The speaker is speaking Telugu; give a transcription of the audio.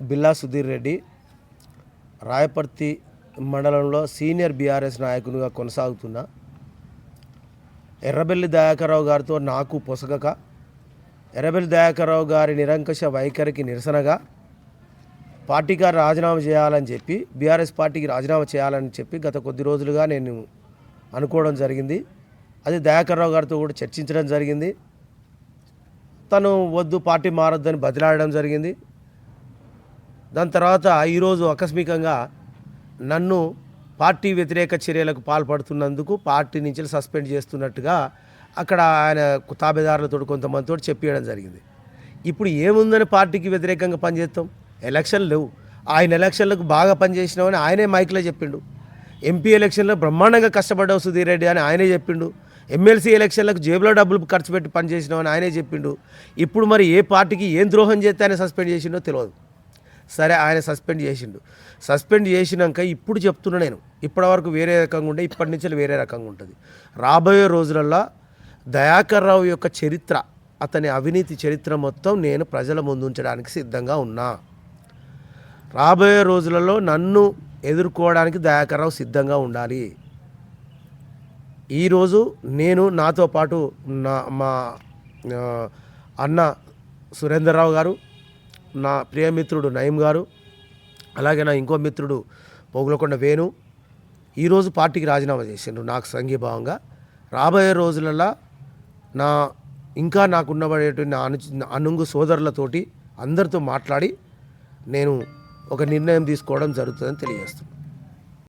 బిల్లా సుధీర్ రెడ్డి రాయపర్తి మండలంలో సీనియర్ బీఆర్ఎస్ నాయకునిగా కొనసాగుతున్నా ఎర్రబెల్లి దయాకర్రావు గారితో నాకు పొసగక ఎర్రబెల్లి దయాకర్రావు గారి నిరంకుశ వైఖరికి నిరసనగా పార్టీ గారు రాజీనామా చేయాలని చెప్పి బీఆర్ఎస్ పార్టీకి రాజీనామా చేయాలని చెప్పి గత కొద్ది రోజులుగా నేను అనుకోవడం జరిగింది. అది దయాకర్రావు గారితో కూడా చర్చించడం జరిగింది. తను వద్దు పార్టీ మారొద్దని బదిలాడడం జరిగింది. దాని తర్వాత ఈరోజు ఆకస్మికంగా నన్ను పార్టీ వ్యతిరేక చర్యలకు పాల్పడుతున్నందుకు పార్టీ నుంచి సస్పెండ్ చేస్తున్నట్టుగా అక్కడ ఆయన తాబేదారులతో కొంతమందితో చెప్పేయడం జరిగింది. ఇప్పుడు ఏముందని పార్టీకి వ్యతిరేకంగా పనిచేస్తాం? ఎలక్షన్లు లేవు. ఆయన ఎలక్షన్లకు బాగా పనిచేసినామని ఆయనే మైక్లో చెప్పిండు. ఎంపీ ఎలక్షన్లో బ్రహ్మాండంగా కష్టపడ్డావు సుధీర్ రెడ్డి అని ఆయనే చెప్పిండు. ఎమ్మెల్సీ ఎలక్షన్లకు జేబులో డబ్బులు ఖర్చు పెట్టి పనిచేసినామని ఆయనే చెప్పిండు. ఇప్పుడు మరి ఏ పార్టీకి ఏం ద్రోహం చేస్తే ఆయన సస్పెండ్ చేసిండో తెలియదు సరే ఆయన సస్పెండ్ చేసిండు. సస్పెండ్ చేసినాక ఇప్పుడు చెప్తున్నా నేను. ఇప్పటివరకు వేరే రకంగా ఉండే ఇప్పటి నుంచి వేరే రకంగా ఉంటుంది. రాబోయే రోజులలో దయాకర్ రావు యొక్క చరిత్ర అతని అవినీతి చరిత్ర మొత్తం నేను ప్రజల ముందు ఉంచడానికి సిద్ధంగా ఉన్నా. రాబోయే రోజులలో నన్ను ఎదుర్కోవడానికి దయాకర్ రావు సిద్ధంగా ఉండాలి. ఈరోజు నేను నాతో పాటు నా మా అన్న సురేందర్రావు గారు నా ప్రియమిత్రుడు నయీం గారు అలాగే నా ఇంకో మిత్రుడు పోగులకొండ వేణు ఈరోజు పార్టీకి రాజీనామా చేసిండ్రు నాకు సంఘీభావంగా. రాబోయే రోజులలో నా ఇంకా నాకున్నబడేటువంటి నా అను అనుంగు సోదరులతోటి అందరితో మాట్లాడి నేను ఒక నిర్ణయం తీసుకోవడం జరుగుతుందని తెలియజేస్తున్నాను.